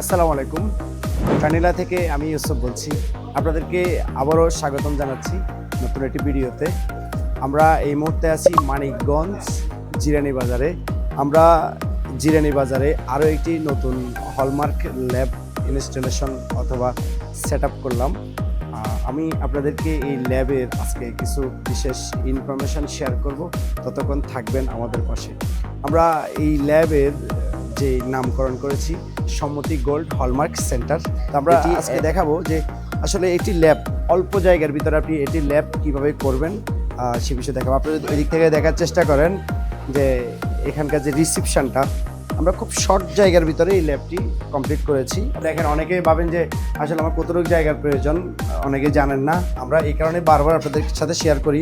আসসালামু আলাইকুম। টানিলা থেকে আমি ইউসুফ বলছি। আপনাদেরকে আবারও স্বাগতম জানাচ্ছি নতুন একটি ভিডিওতে। আমরা এই মুহূর্তে আছি মানিকগঞ্জ জিরানি বাজারে। আমরা জিরানি বাজারে আরও একটি নতুন হলমার্ক ল্যাব ইনস্টলেশন অথবা সেট করলাম। আমি আপনাদেরকে এই ল্যাবের আজকে কিছু বিশেষ ইনফরমেশন শেয়ার করব। ততক্ষণ থাকবেন আমাদের পাশে। আমরা এই ল্যাবের যে নামকরণ করেছি সম্মতি গোল্ড হলমার্ক সেন্টার আমরা আজকে দেখাবো যে আসলে একটি ল্যাব অল্প জায়গার ভিতরে আপনি এটি ল্যাব কীভাবে করবেন সে বিষয়ে দেখাবো। আপনি যদি ওই দিক থেকে দেখার চেষ্টা করেন যে এখানকার যে রিসিপশনটা আমরা খুব শর্ট জায়গার ভিতরে এই ল্যাবটি কমপ্লিট করেছি। দেখেন অনেকেই ভাবেন যে আসলে আমার কতটুকু জায়গার প্রয়োজন অনেকে জানেন না। আমরা এই কারণে বারবার আপনাদের সাথে শেয়ার করি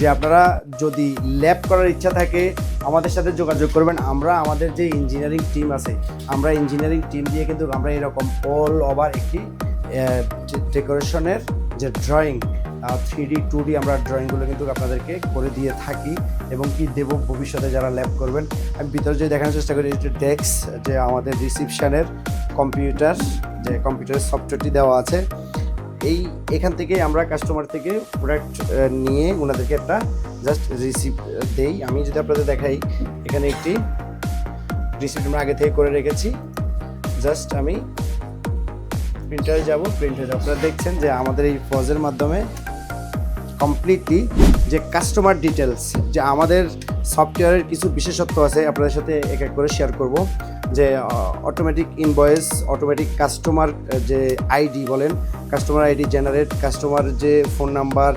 যে আপনারা যদি ল্যাব করার ইচ্ছা থাকে আমাদের সাথে যোগাযোগ করবেন। আমরা আমাদের যে ইঞ্জিনিয়ারিং টিম আছে, আমরা ইঞ্জিনিয়ারিং টিম দিয়ে কিন্তু আমরা এরকম অল ওভার একটি ডেকোরেশনের যে drawing three D two D আমরা ড্রয়িংগুলো কিন্তু আপনাদেরকে করে দিয়ে থাকি এবং কি দেব ভবিষ্যতে যারা ল্যাব করবেন। আমি ভিতরে যদি দেখানোর চেষ্টা করি যে ডেস্ক যে আমাদের রিসিপশানের কম্পিউটার যে কম্পিউটারের সফটওয়্যারটি দেওয়া আছে এই এখান থেকে আমরা কাস্টমার থেকে প্রোডাক্ট নিয়ে ওনাদেরকে একটা জাস্ট রিসিপ্ট দেই। আমি যদি আপনাদের দেখাই, এখানে একটি রিসিপ্ট আমরা আগে থেকে করে রেখেছি। জাস্ট আমি প্রিন্টারে যাব প্রিন্টারে আপনারা দেখছেন যে আমাদের এই ফজের মাধ্যমে কমপ্লিটলি যে কাস্টমার ডিটেলস যে আমাদের সফটওয়্যারের কিছু বিশেষত্ব আছে, আপনাদের সাথে এক এক করে শেয়ার করব। যে অটোমেটিক ইনভয়েস অটোমেটিক কাস্টমার যে আইডি বলেন কাস্টমার আইডি জেনারেট কাস্টমার যে ফোন নাম্বার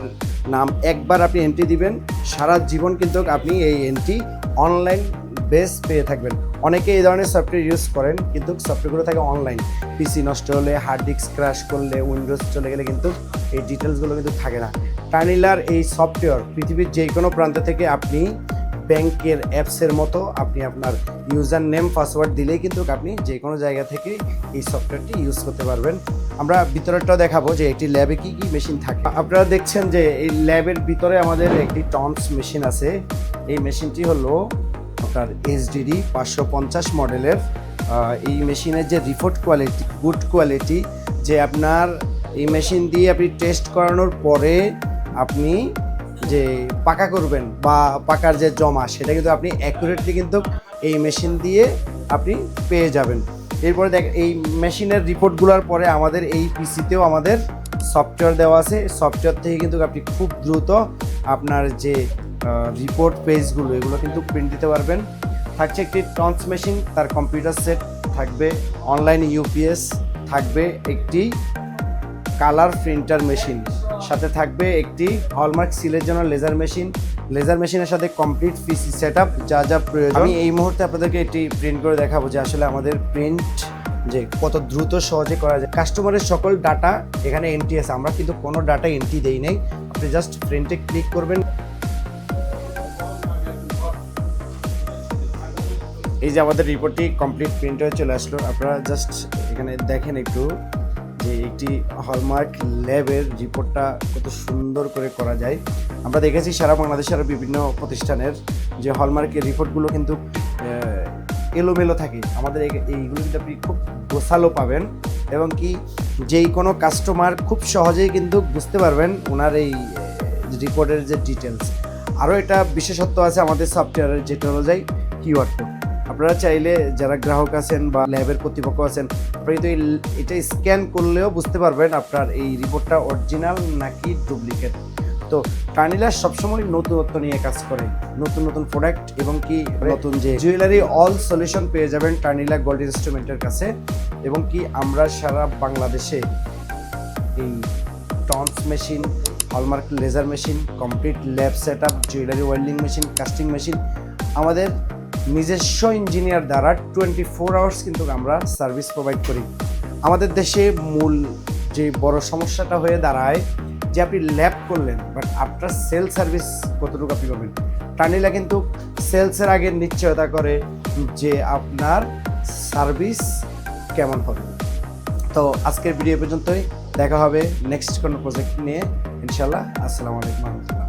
নাম, একবার আপনি এন্ট্রি দিবেন, সারা জীবন কিন্তু আপনি এই এন্ট্রি অনলাইন বেস পেয়ে থাকবেন। অনেকে এই ধরনের সফটওয়্যার ইউজ করেন, কিন্তু সফটওয়্যারগুলো থাকে অনলাইন পিসি নষ্ট হলে হার্ড ডিস্ক ক্র্যাশ করলে উইন্ডোজ চলে গেলে কিন্তু এই ডিটেলসগুলো কিন্তু থাকে না। টার্নিলার এই সফটওয়্যার পৃথিবীর যে কোনো প্রান্ত থেকে আপনি ব্যাংকের অ্যাপসের মতো আপনি আপনার ইউজার নেম পাসওয়ার্ড দিলেই কিন্তু আপনি যে কোনো জায়গা থেকে এই সফটওয়্যারটি ইউজ করতে পারবেন। আমরা ভিতরেরটাও দেখাবো যে একটি ল্যাবে কি কি মেশিন থাকে। আপনারা দেখছেন যে এই ল্যাবের ভিতরে আমাদের একটি টনস মেশিন আছে। এই মেশিনটি হলো আপনার এইচডিডি পাঁচশো পঞ্চাশ মডেলের। এই মেশিনের যে রিপোর্ট কোয়ালিটি, গুড কোয়ালিটি, যে আপনার এই মেশিন দিয়ে আপনি টেস্ট করানোর পরে আপনি যে পাকা করবেন বা পাকার যে জমা, সেটা কিন্তু আপনি অ্যাকুরেটলি কিন্তু এই মেশিন দিয়ে আপনি পেয়ে যাবেন। এরপরে দেখ, এই মেশিনের রিপোর্টগুলোর পরে আমাদের এই পিসিতেও আমাদের সফটওয়্যার দেওয়া আছে। সফটওয়্যার থেকে কিন্তু আপনি খুব দ্রুত আপনার যে রিপোর্ট পেজগুলো এগুলো কিন্তু প্রিন্ট দিতে পারবেন। থাকছে একটি টন্স মেশিন তার কম্পিউটার সেট থাকবে অনলাইন ইউপিএস থাকবে, একটি কালার প্রিন্টার মেশিন সাথে থাকবে একটি হলমার্ক সিলের জন্য লেজার মেশিন লেজার মেশিনের সাথে কমপ্লিট পিসি সেট আপ যা যা প্রয়োজন। আমি এই মুহূর্তে আপনাদেরকে এটি প্রিন্ট করে দেখাবো যে আসলে আমাদের প্রিন্ট যে কত দ্রুত সহজে করা যায়। কাস্টমারের সকল ডাটা এখানে এন্ট্রি আছে। আমরা কিন্তু কোনো ডাটা এন্ট্রি দেই নাই। আপনি জাস্ট প্রিন্টে ক্লিক করবেন। এই যে আমাদের রিপোর্টটি কমপ্লিট প্রিন্ট হয়ে চলে আসলো। আপনারা জাস্ট এখানে দেখেন একটু। যে একটি হলমার্ক ল্যাবের রিপোর্টটা কত সুন্দর করে করা যায়। আমরা দেখেছি সারা বাংলাদেশের আরও বিভিন্ন প্রতিষ্ঠানের যে হলমার্কের রিপোর্টগুলো কিন্তু এলোমেলো থাকে। আমাদের এই- এইগুলো কিন্তু আপনি খুব গোছালো পাবেন এবং কি যেই কোনো কাস্টমার খুব সহজেই কিন্তু বুঝতে পারবেন ওনার এই রিপোর্টের যে ডিটেলস আরও এটা বিশেষত্ব আছে আমাদের সফটওয়্যারের যেটা অনুযায়ী কিওয়ার্ড কোড আপনারা চাইলে যারা গ্রাহক আছেন বা ল্যাবের কর্তৃপক্ষ আছেন আপনি কিন্তু এটা স্ক্যান করলেও বুঝতে পারবেন আপনার এই রিপোর্টটা অরিজিনাল নাকি ডুপ্লিকেট তো টার্নিলার সবসময় নতুনত্ব নিয়ে কাজ করে। নতুন নতুন প্রোডাক্ট এবং কি নতুন যে জুয়েলারি অল সলিউশন পেয়ে যাবেন টার্নিলা গোল্ড ইনস্ট্রুমেন্টের কাছে। এবং কি আমরা সারা বাংলাদেশে এই tons machine hallmark laser machine complete lab set up jewellery welding machine casting machine আমাদের নিজস্ব ইঞ্জিনিয়ার দ্বারা টোয়েন্টি ফোর আওয়ার্স কিন্তু আমরা সার্ভিস প্রোভাইড করি। আমাদের দেশে মূল যে বড় সমস্যাটা হয়ে দাঁড়ায়, যে আপনি ল্যাব করলেন বাট আফটার সেল সার্ভিস কতটুকু আপনি পাবেন? টানিলা কিন্তু সেলসের আগে নিশ্চয়তা করে যে আপনার সার্ভিস কেমন হবে। তো আজকের ভিডিও পর্যন্তই। দেখা হবে নেক্সট কোনো প্রজেক্ট নিয়ে। ইনশাল্লাহ আসসালামু আলাইকুম।